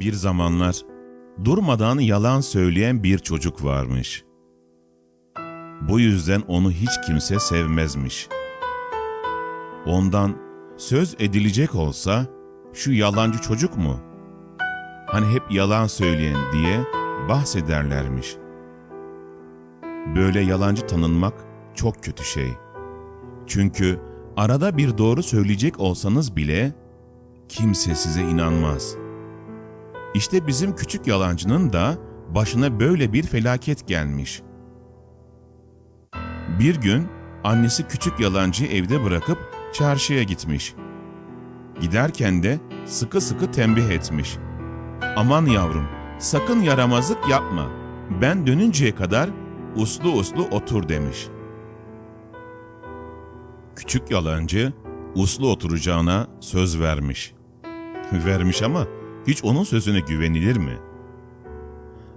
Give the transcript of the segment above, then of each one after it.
Bir zamanlar durmadan yalan söyleyen bir çocuk varmış. Bu yüzden onu hiç kimse sevmezmiş. Ondan söz edilecek olsa şu yalancı çocuk mu? Hani hep yalan söyleyen diye bahsederlermiş. Böyle yalancı tanınmak çok kötü şey. Çünkü arada bir doğru söyleyecek olsanız bile kimse size inanmaz. İşte bizim küçük yalancının da başına böyle bir felaket gelmiş. Bir gün annesi küçük yalancıyı evde bırakıp çarşıya gitmiş. Giderken de sıkı sıkı tembih etmiş. Aman yavrum, sakın yaramazlık yapma. Ben dönünceye kadar uslu uslu otur demiş. Küçük yalancı uslu oturacağına söz vermiş. Vermiş ama hiç onun sözüne güvenilir mi?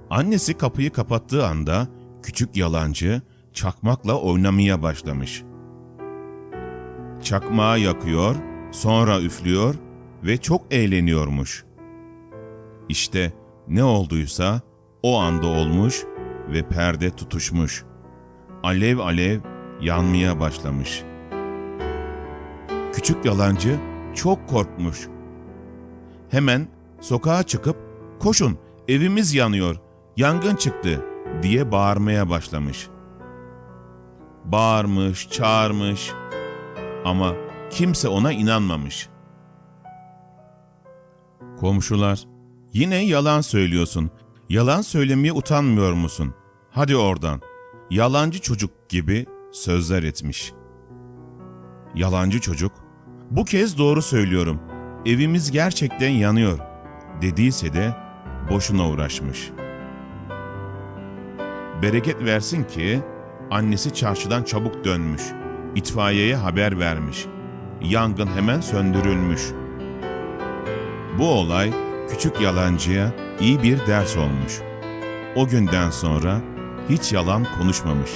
Annesi kapıyı kapattığı anda küçük yalancı çakmakla oynamaya başlamış. Çakmağı yakıyor, sonra üflüyor ve çok eğleniyormuş. İşte ne olduysa o anda olmuş ve perde tutuşmuş. Alev alev yanmaya başlamış. Küçük yalancı çok korkmuş. Hemen sokağa çıkıp koşun evimiz yanıyor, yangın çıktı diye bağırmaya başlamış. Bağırmış, çağırmış ama kimse ona inanmamış. Komşular, yine yalan söylüyorsun. Yalan söylemeye utanmıyor musun? Hadi oradan. Yalancı çocuk gibi sözler etmiş. Yalancı çocuk, bu kez doğru söylüyorum. Evimiz gerçekten yanıyor dediyse de boşuna uğraşmış. Bereket versin ki annesi çarşıdan çabuk dönmüş. İtfaiyeye haber vermiş. Yangın hemen söndürülmüş. Bu olay küçük yalancıya iyi bir ders olmuş. O günden sonra hiç yalan konuşmamış.